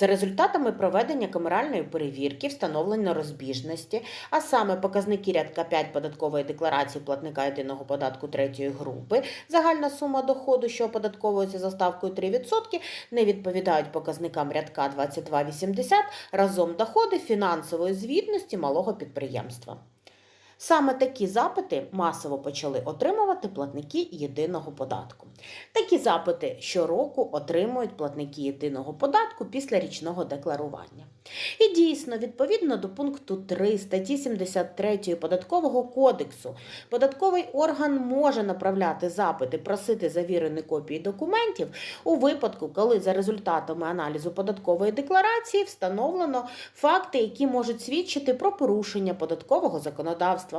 За результатами проведення камеральної перевірки встановлено розбіжності, а саме показники рядка 5 податкової декларації платника єдиного податку третьої групи, загальна сума доходу, що оподатковується за ставкою 3%, не відповідають показникам рядка 2280 разом доходи фінансової звітності малого підприємства. Саме такі запити масово почали отримувати платники єдиного податку. Такі запити щороку отримують платники єдиного податку після річного декларування. І дійсно, відповідно до пункту 3 статті 73 Податкового кодексу, податковий орган може направляти запити, просити завірені копії документів у випадку, коли за результатами аналізу податкової декларації встановлено факти, які можуть свідчити про порушення податкового законодавства,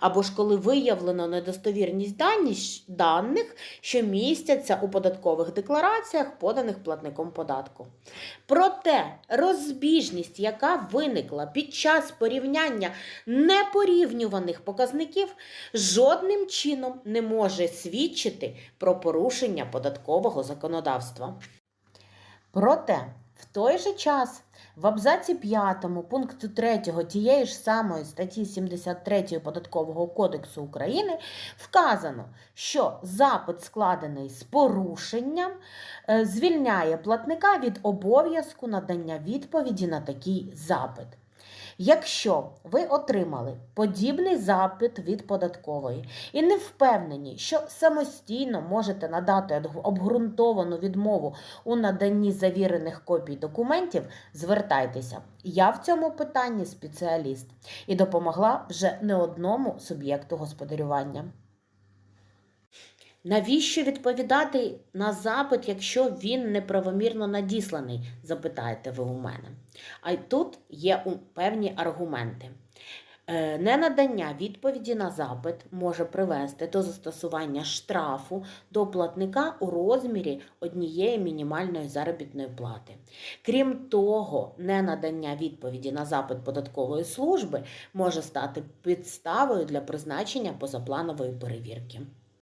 або ж коли виявлено недостовірність даних, що містяться у податкових деклараціях, поданих платником податку. Проте розбіжність, яка виникла під час порівняння непорівнюваних показників, жодним чином не може свідчити про порушення податкового законодавства. Проте, в той же час в абзаці 5 пункту 3 тієї ж самої статті 73 Податкового кодексу України вказано, що запит, складений з порушенням, е, звільняє платника від обов'язку надання відповіді на такий запит. Якщо ви отримали подібний запит від податкової і не впевнені, що самостійно можете надати обґрунтовану відмову у наданні завірених копій документів, звертайтеся. Я в цьому питанні спеціаліст і допомогла вже не одному суб'єкту господарювання. Навіщо відповідати на запит, якщо він неправомірно надісланий? запитаєте ви у мене. А тут є певні аргументи. Е, Ненадання відповіді на запит може привести до застосування штрафу до платника у розмірі однієї мінімальної заробітної плати. Крім того, ненадання відповіді на запит податкової служби може стати підставою для призначення позапланової перевірки.